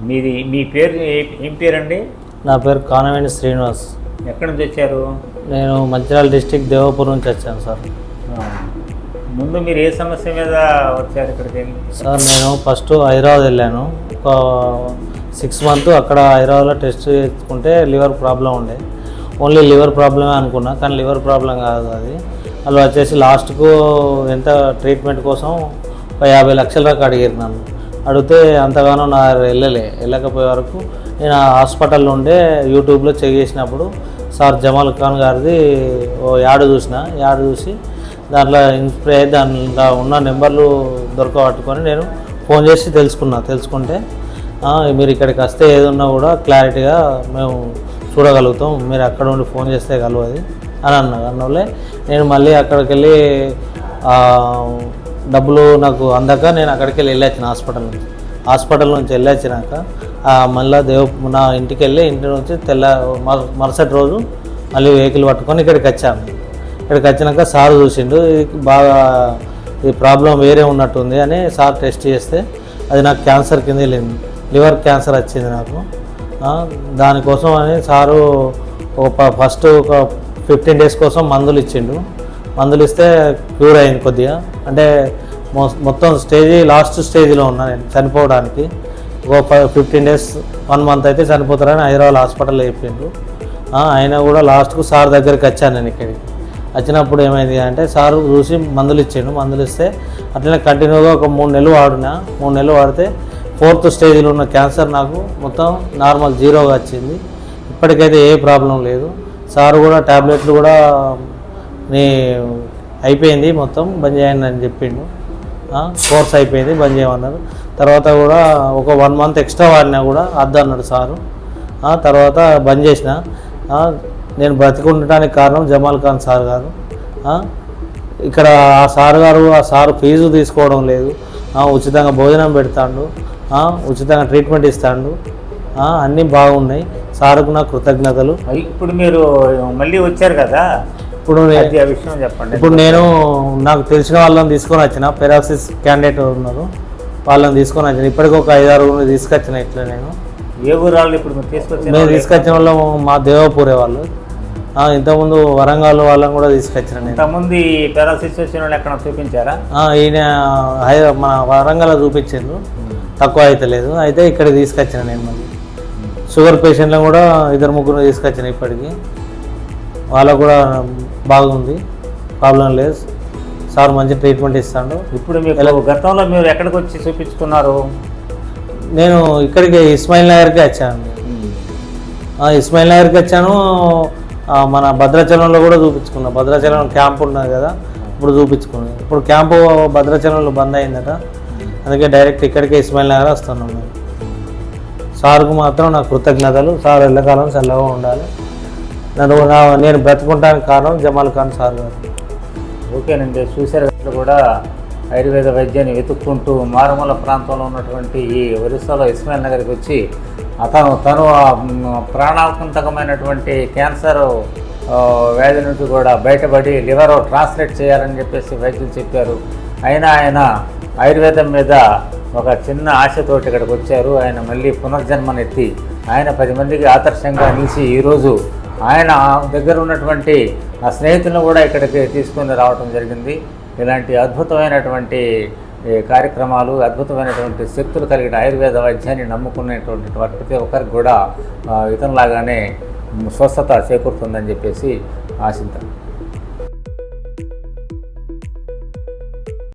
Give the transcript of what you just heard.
మీది మీ పేరు ఏ- పేరండి? నా పేరు కానవేణి శ్రీనివాస్. ఎక్కడి నుంచి వచ్చారు? నేను మంచిర్యాల డిస్టిక్ దేవపూర్ నుంచి వచ్చాను సార్. ముందు మీరు ఏ సమస్య మీద వచ్చారు ఇక్కడికి? సార్ నేను ఫస్ట్ హైదరాబాద్ వెళ్ళాను. ఒక సిక్స్ మంత్ అక్కడ హైదరాబాద్లో టెస్ట్ చేసుకుంటే లివర్ ప్రాబ్లం ఉండే. ఓన్లీ లివర్ ప్రాబ్లమే అనుకున్నా కానీ లివర్ ప్రాబ్లం కాదు అది. వాళ్ళు వచ్చేసి లాస్ట్కు ఎంత ట్రీట్మెంట్ కోసం యాభై లక్షల దాకా అడిగారు నన్ను. అడిగితే అంతగానో నా వెళ్ళలే. వెళ్ళకపోయే వరకు నేను హాస్పిటల్లో ఉండే యూట్యూబ్లో చెక్ చేసినప్పుడు సార్ జమాల్ ఖాన్ గారిది ఓ యాడ్ చూసిన యాడ్ చూసి దాంట్లో ఇన్స్పైర్ అయ్యి దాంట్లో ఉన్న నెంబర్లు దొరకబట్టుకొని నేను ఫోన్ చేసి తెలుసుకున్నా. తెలుసుకుంటే మీరు ఇక్కడికి వస్తే ఏదున్నా కూడా క్లారిటీగా మేము చూడగలుగుతాం. మీరు అక్కడ ఉండి ఫోన్ చేస్తే కలవది అని అన్నారు అన్నోళ్ళే నేను మళ్ళీ అక్కడికి వెళ్ళి డబ్బులు నాకు అందక నేను అక్కడికి వెళ్ళి వెళ్ళొచ్చిన హాస్పిటల్ నుంచి. హాస్పిటల్ నుంచి వెళ్ళొచ్చినాక మళ్ళీ మళ్ళా దేవ నా ఇంటికి వెళ్ళి ఇంటి నుంచి తెల్ల మరు- మరుసటి రోజు మళ్ళీ వెహికల్ పట్టుకొని ఇక్కడికి వచ్చాను ఇక్కడికి వచ్చినాక సార్ చూసిండు ఇది బాగా ఈ ప్రాబ్లం వేరే ఉన్నట్టుంది అని సార్ టెస్ట్ చేస్తే అది నాకు క్యాన్సర్ కింద వెళ్ళింది. లివర్ క్యాన్సర్ వచ్చింది నాకు. దానికోసం అని సారు ఒక ఫస్ట్ ఒక ఫిఫ్టీన్ డేస్ కోసం మందులు ఇచ్చిండు. మందులు ఇస్తే క్యూర్ అయింది కొద్దిగా. అంటే మొ- మొత్తం స్టేజ్ లాస్ట్ స్టేజ్లో ఉన్నా నేను చనిపోవడానికి. ఒక ఫిఫ్టీన్ డేస్ వన్ మంత్ అయితే చనిపోతారని హైదరాబాద్ హాస్పిటల్లో చెప్పిండ్రు అయినా కూడా లాస్ట్కు సార్ దగ్గరికి వచ్చాను నేను ఇక్కడికి. వచ్చినప్పుడు ఏమైంది అంటే సార్ చూసి మందులు ఇచ్చిండు. మందులు ఇస్తే అట్లనే కంటిన్యూగా ఒక మూడు నెలలు వాడినా. మూడు నెలలు వాడితే ఫోర్త్ స్టేజ్లో ఉన్న క్యాన్సర్ నాకు మొత్తం నార్మల్ జీరోగా వచ్చింది. ఇప్పటికైతే ఏ ప్రాబ్లం లేదు. సార్ కూడా ట్యాబ్లెట్లు కూడా నీ అయిపోయింది మొత్తం బంద్ చేయండి అని చెప్పిండు. కోర్స్ అయిపోయింది బంద్ చేయమన్నారు. తర్వాత కూడా ఒక వన్ మంత్ ఎక్స్ట్రా వాడినా కూడా అద్దు అన్నాడు సారు తర్వాత బంద్ చేసిన. నేను బ్రతికుండటానికి కారణం జమాల్ ఖాన్ సార్ గారు. ఇక్కడ ఆ సార్ గారు ఆ సారు ఫీజు తీసుకోవడం లేదు. ఉచితంగా భోజనం పెడతాడు. ఉచితంగా ట్రీట్మెంట్ ఇస్తాడు. అన్నీ బాగున్నాయి. సార్కు నా కృతజ్ఞతలు. ఇప్పుడు మీరు మళ్ళీ వచ్చారు కదా? ఇప్పుడు విషయం చెప్పండి. ఇప్పుడు నేను నాకు తెలిసిన వాళ్ళని తీసుకొని వచ్చిన పెరాసిస్ క్యాండిడేట్ ఉన్నారు వాళ్ళని తీసుకొని వచ్చిన. ఇప్పటికి ఒక ఐదారు తీసుకొచ్చిన ఇట్లా నేను. ఏ ఊరు వాళ్ళు ఇప్పుడు మీరు తీసుకొచ్చిన మేము తీసుకొచ్చిన వాళ్ళు మా దేవపూరే వాళ్ళు. ఇంతకుముందు వరంగల్ వాళ్ళని కూడా తీసుకొచ్చిన నేను. ఇంతకుముందు ఈ పారాసిస్ వచ్చిన వాళ్ళు ఎక్కడ చూపించారా? ఈయన మన వరంగల్ చూపించిండ్రు తక్కువ అయితే లేదు. అయితే ఇక్కడ తీసుకొచ్చిన నేను మళ్ళీ. షుగర్ పేషెంట్లను కూడా ఇద్దరు ముగ్గురు తీసుకొచ్చిన ఇప్పటికి. వాళ్ళకు కూడా బాగుంది. ప్రాబ్లం లేదు. సార్ మంచి ట్రీట్మెంట్ ఇస్తాడు. ఇప్పుడు మీకు గతంలో మీరు ఎక్కడికి వచ్చి చూపించుకున్నారు? నేను ఇక్కడికి ఇస్మాయిల్ నగర్కి వచ్చాను. ఇస్మాయిల్ నగర్కి వచ్చాను. మన భద్రాచలంలో కూడా చూపించుకున్నా. భద్రాచలం క్యాంప్ ఉన్నది కదా ఇప్పుడు చూపించుకున్నాను ఇప్పుడు క్యాంపు భద్రాచలంలో బంద్ అయిందట. అందుకే డైరెక్ట్ ఇక్కడికే ఇస్మాయిల్ నగర్ వస్తున్నాం మేము. సార్కు మాత్రం నా కృతజ్ఞతలు సార్ ఎల్లకాలం చల్లగా ఉండాలి. నన్ను నా నేను బ్రతుకుంటానికి కారణం జమాల్ ఖాన్ సార్ గారు. ఓకేనండి చూసారు కూడా ఆయుర్వేద వైద్యాన్ని వెతుక్కుంటూ మారుమూల ప్రాంతంలో ఉన్నటువంటి ఈ ఒరిస్సాలో ఇస్మాయిల్ నగర్కి వచ్చి అతను తను ప్రాణాంతకమైనటువంటి క్యాన్సర్ వ్యాధి నుంచి కూడా బయటపడి లివర్ ట్రాన్స్లేట్ చేయాలని చెప్పేసి వైద్యులు చెప్పారు. అయినా ఆయన ఆయుర్వేదం మీద ఒక చిన్న ఆశతోటి ఇక్కడికి వచ్చారు. ఆయన మళ్ళీ పునర్జన్మనెత్తి ఆయన పది మందికి ఆదర్శంగా నిలిచి ఈరోజు ఆయన దగ్గర ఉన్నటువంటి ఆ స్నేహితులను కూడా ఇక్కడికి తీసుకుని రావడం జరిగింది. ఇలాంటి అద్భుతమైనటువంటి కార్యక్రమాలు అద్భుతమైనటువంటి శక్తులు కలిగిన ఆయుర్వేద వైద్యాన్ని నమ్ముకునేటువంటి వారి ప్రతి ఒక్కరికి కూడా ఇతనిలాగానే స్వస్థత చేకూరుతుందని చెప్పేసి ఆశిద్దాం